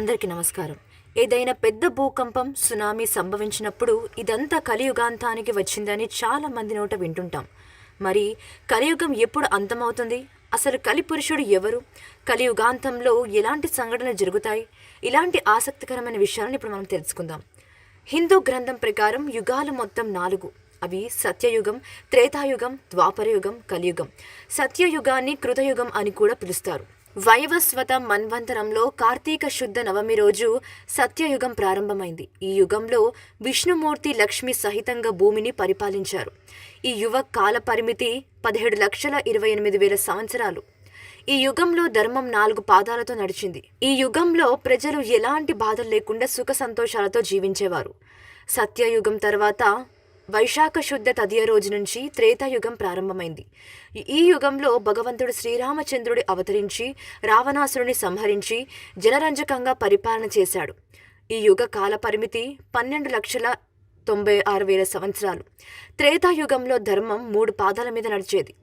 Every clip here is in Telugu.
అందరికీ నమస్కారం. ఏదైనా పెద్ద భూకంపం సునామీ సంభవించినప్పుడు ఇదంతా కలియుగాంతానికి వచ్చిందని చాలా మంది నోట వింటుంటాం. మరి కలియుగం ఎప్పుడు అంతమవుతుంది? అసలు కలిపురుషుడు ఎవరు? కలియుగాంతంలో ఎలాంటి సంఘటనలు జరుగుతాయి? ఇలాంటి ఆసక్తికరమైన విషయాలను ఇప్పుడు మనం తెలుసుకుందాం. హిందూ గ్రంథం ప్రకారం యుగాలు మొత్తం నాలుగు. అవి సత్యయుగం త్రేతాయుగం ద్వాపరయుగం కలియుగం. సత్యయుగాన్ని కృతయుగం అని కూడా పిలుస్తారు. వైవస్వత మన్వంతరంలో కార్తీక శుద్ధ నవమి రోజు సత్యయుగం ప్రారంభమైంది. ఈ యుగంలో విష్ణుమూర్తి లక్ష్మి సహితంగా భూమిని పరిపాలించారు. ఈ యువ కాల పరిమితి పదిహేడు లక్షల ఇరవై ఎనిమిది వేల సంవత్సరాలు. ఈ యుగంలో ధర్మం నాలుగు పాదాలతో నడిచింది. ఈ యుగంలో ప్రజలు ఎలాంటి బాధలు లేకుండా సుఖ సంతోషాలతో జీవించేవారు. సత్యయుగం తర్వాత వైశాఖ శుద్ధ తదియ రోజు నుంచి త్రేతాయుగం ప్రారంభమైంది. ఈ యుగంలో భగవంతుడు శ్రీరామచంద్రుడి అవతరించి రావణాసురుని సంహరించి జనరంజకంగా పరిపాలన చేశాడు. ఈ యుగ కాల పరిమితి పన్నెండు లక్షల తొంభై ఆరు వేల సంవత్సరాలు. త్రేతాయుగంలో ధర్మం మూడు పాదాల మీద నడిచేది.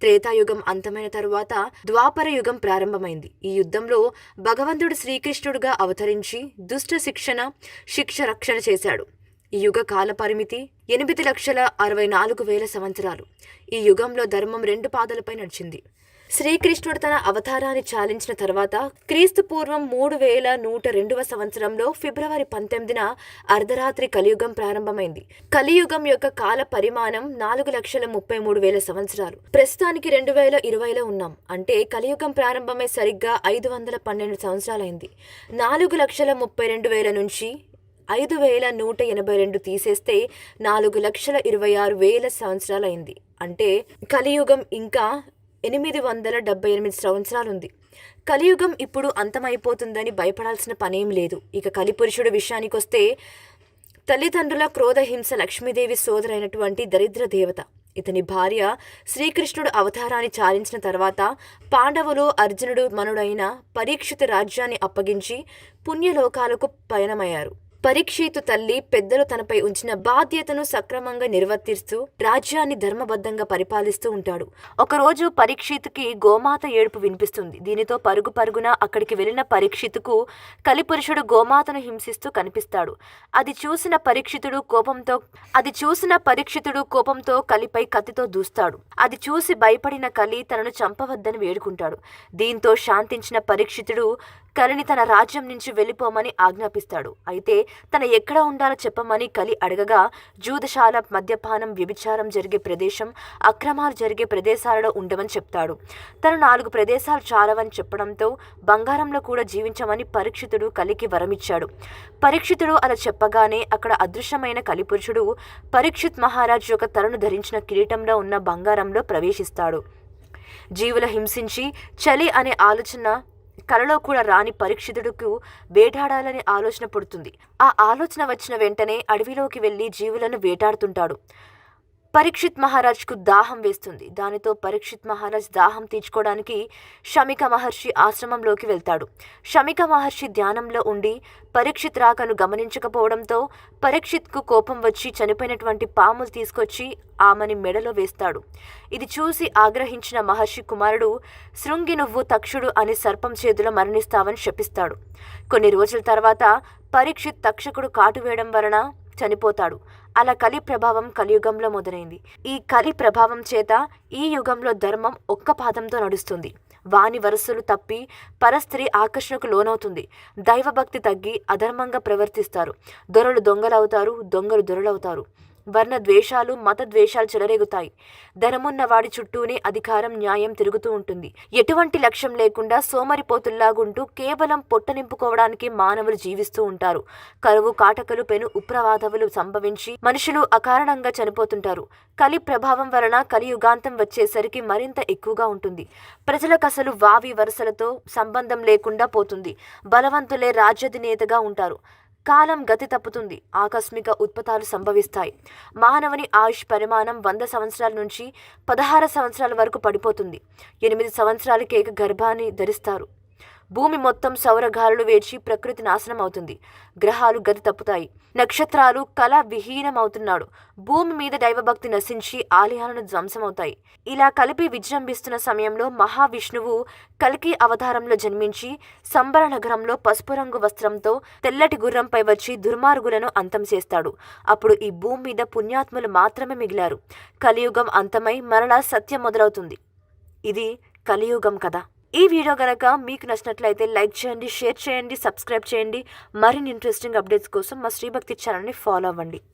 త్రేతాయుగం అంతమైన తరువాత ద్వాపర యుగం ప్రారంభమైంది. ఈ యుద్ధంలో భగవంతుడు శ్రీకృష్ణుడుగా అవతరించి దుష్ట శిక్షణ శిక్ష రక్షణ చేశాడు. ఈ యుగ కాల పరిమితి ఎనిమిది లక్షల అరవై నాలుగు వేల సంవత్సరాలు. ఈ యుగంలో ధర్మం రెండు పాదాలపై నడిచింది. శ్రీకృష్ణుడు తన అవతారాన్ని చాలించిన తర్వాత క్రీస్తు పూర్వం మూడు వేల నూట రెండవ సంవత్సరంలో ఫిబ్రవరి పంతొమ్మిదిన అర్ధరాత్రి కలియుగం ప్రారంభమైంది. కలియుగం యొక్క కాల పరిమాణం నాలుగు లక్షల ముప్పై మూడు వేల సంవత్సరాలు. ప్రస్తుతానికి రెండు వేల ఇరవైలో ఉన్నాం. అంటే కలియుగం ప్రారంభమై సరిగ్గా ఐదు వందల పన్నెండు సంవత్సరాలైంది. నాలుగు లక్షల ముప్పై రెండు వేల నుంచి ఐదు వేల నూట ఎనభై రెండు తీసేస్తే నాలుగు లక్షల ఇరవై ఆరు వేల సంవత్సరాలైంది. అంటే కలియుగం ఇంకా ఎనిమిది వందల డెబ్బై ఎనిమిది సంవత్సరాలుంది. కలియుగం ఇప్పుడు అంతమైపోతుందని భయపడాల్సిన పనేం లేదు. ఇక కలిపురుషుడు విషయానికొస్తే తల్లిదండ్రుల క్రోధహింస లక్ష్మీదేవి సోదరైనటువంటి దరిద్ర దేవత. ఇతని భార్య శ్రీకృష్ణుడు అవతారాన్ని చాలించిన తర్వాత పాండవులు అర్జునుడు మనుడైన పరీక్షిత రాజ్యాన్ని అప్పగించి పుణ్యలోకాలకు పయనమయ్యారు. పరీక్షితు తల్లి పెద్దలు తనపై ఉంచిన బాధ్యతను సక్రమంగా నిర్వర్తిస్తూ రాజ్యాన్ని ధర్మబద్ధంగా పరిపాలిస్తూ ఉంటాడు. ఒకరోజు పరీక్షితుకి గోమాత ఏడుపు వినిపిస్తుంది. దీనితో పరుగు పరుగున అక్కడికి వెళ్ళిన పరీక్షితుకు కలిపురుషుడు గోమాతను హింసిస్తూ కనిపిస్తాడు. అది చూసిన పరీక్షితుడు కోపంతో అది చూసిన పరీక్షితుడు కోపంతో కలిపై కత్తితో దూస్తాడు. అది చూసి భయపడిన కలి తనను చంపవద్దని వేడుకుంటాడు. దీంతో శాంతించిన పరీక్షితుడు కలిని తన రాజ్యం నుంచి వెళ్ళిపోమని ఆజ్ఞాపిస్తాడు. అయితే తన ఎక్కడ ఉండాలో చెప్పమని కలి అడగగా జూదశాల మద్యపానం వ్యభిచారం జరిగే ప్రదేశం అక్రమాలు జరిగే ప్రదేశాలలో ఉండమని చెప్తాడు. తను నాలుగు ప్రదేశాలు చాలవని చెప్పడంతో బంగారంలో కూడా జీవించమని పరీక్షితుడు కలికి వరమిచ్చాడు. పరీక్షితుడు అలా చెప్పగానే అక్కడ అదృశ్యమైన కలిపురుషుడు పరీక్షిత్ మహారాజ్ యొక్క తలను ధరించిన కిరీటంలో ఉన్న బంగారంలో ప్రవేశిస్తాడు. జీవుల హింసించి చలి అనే ఆలోచన కలలో కూడా రాని పరీక్షితుడుకు వేటాడాలని ఆలోచన పుడుతుంది. ఆ ఆలోచన వచ్చిన వెంటనే అడవిలోకి వెళ్ళి జీవులను వేటాడుతుంటాడు. పరీక్షిత్ మహారాజ్కు దాహం వేస్తుంది. దానితో పరీక్షిత్ మహారాజ్ దాహం తీర్చుకోవడానికి షమిక మహర్షి ఆశ్రమంలోకి వెళ్తాడు. షమిక మహర్షి ధ్యానంలో ఉండి పరీక్షిత్ రాకను గమనించకపోవడంతో పరీక్షిత్కు కోపం వచ్చి చనిపోయినటువంటి పాములు తీసుకొచ్చి ఆమెని మెడలో వేస్తాడు. ఇది చూసి ఆగ్రహించిన మహర్షి కుమారుడు శృంగి నువ్వు తక్షుడు అని సర్పం చేతిలో మరణిస్తావని శపిస్తాడు. కొన్ని రోజుల తర్వాత పరీక్షిత్ తక్షకుడు కాటు వేయడం వలన చనిపోతాడు. అలా కలి ప్రభావం కలియుగంలో మొదలైంది. ఈ కలి ప్రభావం చేత ఈ యుగంలో ధర్మం ఒక్క పాదంతో నడుస్తుంది. వాని వరసలు తప్పి పరస్త్రీ ఆకర్షణకు లోనవుతుంది. దైవభక్తి తగ్గి అధర్మంగా ప్రవర్తిస్తారు. దొరలు దొంగలవుతారు దొంగలు దొరలవుతారు. వర్ణ ద్వేషాలు మత ద్వేషాలు చెలరేగుతాయి. ధనమున్న వాడి చుట్టూనే అధికారం న్యాయం తిరుగుతూ ఉంటుంది. ఎటువంటి లక్ష్యం లేకుండా సోమరిపోతుల్లాగుంటూ కేవలం పొట్ట నింపుకోవడానికి మానవులు జీవిస్తూ ఉంటారు. కరువు కాటకలు పెను ఉప్రవాదవులు సంభవించి మనుషులు అకారణంగా చనిపోతుంటారు. కలి ప్రభావం వలన కలియుగాంతం వచ్చేసరికి మరింత ఎక్కువగా ఉంటుంది. ప్రజలకు అసలు వావి వరుసలతో సంబంధం లేకుండా పోతుంది. బలవంతులే రాజ్యాధినేతగా ఉంటారు. కాలం గతి తప్పుతుంది. ఆకస్మిక ఉత్పతాలు సంభవిస్తాయి. మానవుని ఆయుష్ పరిమాణం వంద సంవత్సరాల నుంచి పదహారు సంవత్సరాల వరకు పడిపోతుంది. ఎనిమిది సంవత్సరాలకే గర్భాన్ని ధరిస్తారు. భూమి మొత్తం సౌరగాలులు వేచి ప్రకృతి నాశనం అవుతుంది గ్రహాలు గతి తప్పుతాయి. నక్షత్రాలు కళ విహీనమవుతున్నాడు. భూమి మీద దైవభక్తి నశించి ఆలయాలను ధ్వంసమవుతాయి. ఇలా కలిపి విజృంభిస్తున్న సమయంలో మహావిష్ణువు కలికి అవతారంలో జన్మించి సంబర నగరంలో పసుపు రంగు వస్త్రంతో తెల్లటి గుర్రంపై వచ్చి దుర్మార్గులను అంతం చేస్తాడు. అప్పుడు ఈ భూమి మీద పుణ్యాత్ములు మాత్రమే మిగిలారు. కలియుగం అంతమై మరలా సత్యం మొదలవుతుంది. ఇది కలియుగం కదా ఈ వీడియో గనక మీకు నచ్చినట్లయితే లైక్ చేయండి షేర్ చేయండి సబ్స్క్రైబ్ చేయండి. మరిన్ని ఇంట్రెస్టింగ్ అప్డేట్స్ కోసం మా శ్రీభక్తి ఛానల్ని ఫాలో అవ్వండి.